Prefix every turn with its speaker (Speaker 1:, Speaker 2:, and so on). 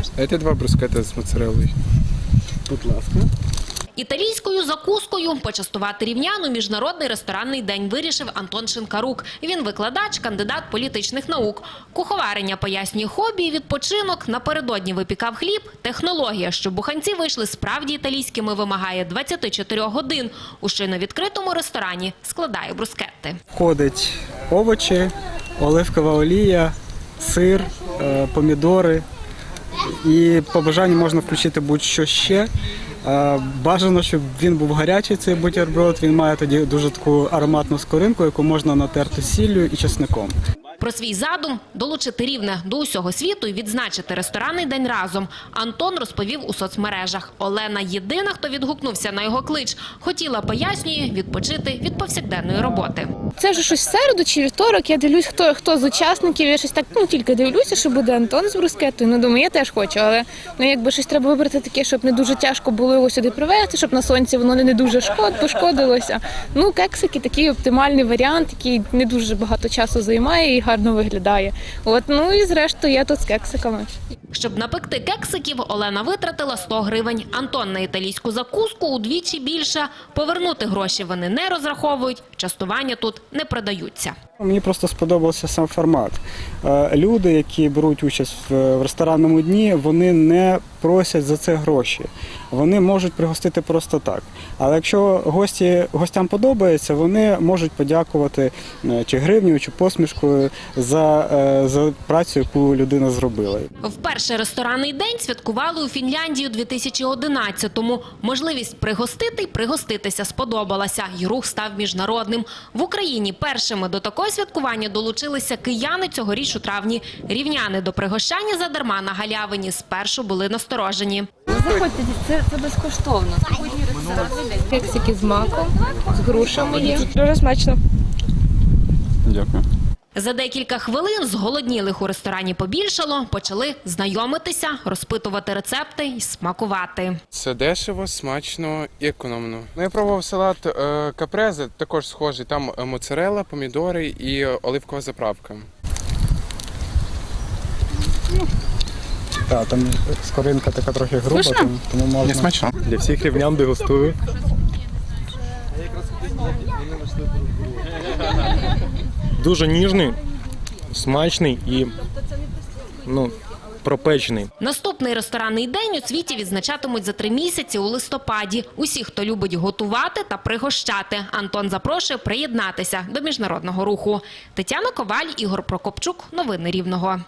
Speaker 1: можете?
Speaker 2: А это два брускета з моцареллою.
Speaker 3: Будь ласка.
Speaker 1: Італійською закускою почастувати рівняну міжнародний ресторанний день вирішив Антон Шинкарук. Він викладач, кандидат політичних наук. Куховарення пояснює хобі і відпочинок. Напередодні випікав хліб. Технологія, щоб буханці вийшли справді італійськими, вимагає 24 годин. У щойно відкритому ресторані складає брускетти.
Speaker 3: Входить овочі, оливкова олія, сир, е, помідори. І по бажанню можна включити будь-що ще. Е, Бажано, щоб він був гарячий, цей бутерброд. Він має тоді дуже таку ароматну скоринку, яку можна натерти сіллю і чесником.
Speaker 1: Про свій задум долучити рівне до усього світу і відзначити ресторанний день разом. Антон розповів у соцмережах. Олена єдина, хто відгукнувся на його клич. Хотіла, пояснює, відпочити від повсякденної роботи.
Speaker 4: Це вже щось середу чи вівторок. Я дивлюсь, хто хто з учасників. Я щось так ну тільки дивлюся, що буде Антон з брускетою. Ну думаю, я теж хочу, але ну якби щось треба вибрати таке, щоб не дуже тяжко було його сюди привезти, щоб на сонці воно не дуже шкод, пошкодилося. Ну, кексики такий оптимальний варіант, який не дуже багато часу займає і гарно виглядає. От ну і зрештою я тут з кексиками.
Speaker 1: Щоб напекти кексиків, Олена витратила 100 гривень. Антон на італійську закуску удвічі більше. Повернути гроші вони не розраховують. Частування тут не продаються.
Speaker 3: Мені просто сподобався сам формат. Е, Люди, які беруть участь в ресторанному дні, вони не просять за це гроші. Вони можуть пригостити просто так. Але якщо гості гостям подобається, вони можуть подякувати е, чи гривнею, чи посмішкою за, е, за працю, яку людина зробила.
Speaker 1: Вперше ресторанний день святкували у Фінляндії у 2011-му. Можливість пригостити й пригоститися сподобалася, і рух став міжнародним. В Україні першими до такого святкування долучилися кияни цьогоріч у травні. Рівняни до пригощання задарма на галявині спершу були насторожені.
Speaker 5: Заходьте, це, це безкоштовно.
Speaker 4: Кексики з маком, з грушами є.
Speaker 6: Дуже смачно.
Speaker 2: Дякую.
Speaker 1: За декілька хвилин зголоднілих у ресторані побільшало, почали знайомитися, розпитувати рецепти і смакувати.
Speaker 2: Це дешево, смачно і економно. Ну, я пробував салат е, капрезе, також схожий. Там е, моцарелла, помідори і оливкова заправка.
Speaker 3: Так, там скоринка така трохи груба, тому, тому можна.
Speaker 2: смачно.
Speaker 7: Для всіх рівнян дегустую. Дуже ніжний, смачний і ну, пропечений.
Speaker 1: Наступний ресторанний день у світі відзначатимуть за три місяці у листопаді. Усі, хто любить готувати та пригощати. Антон запрошує приєднатися до міжнародного руху. Тетяна Коваль, Ігор Прокопчук. Новини Рівного.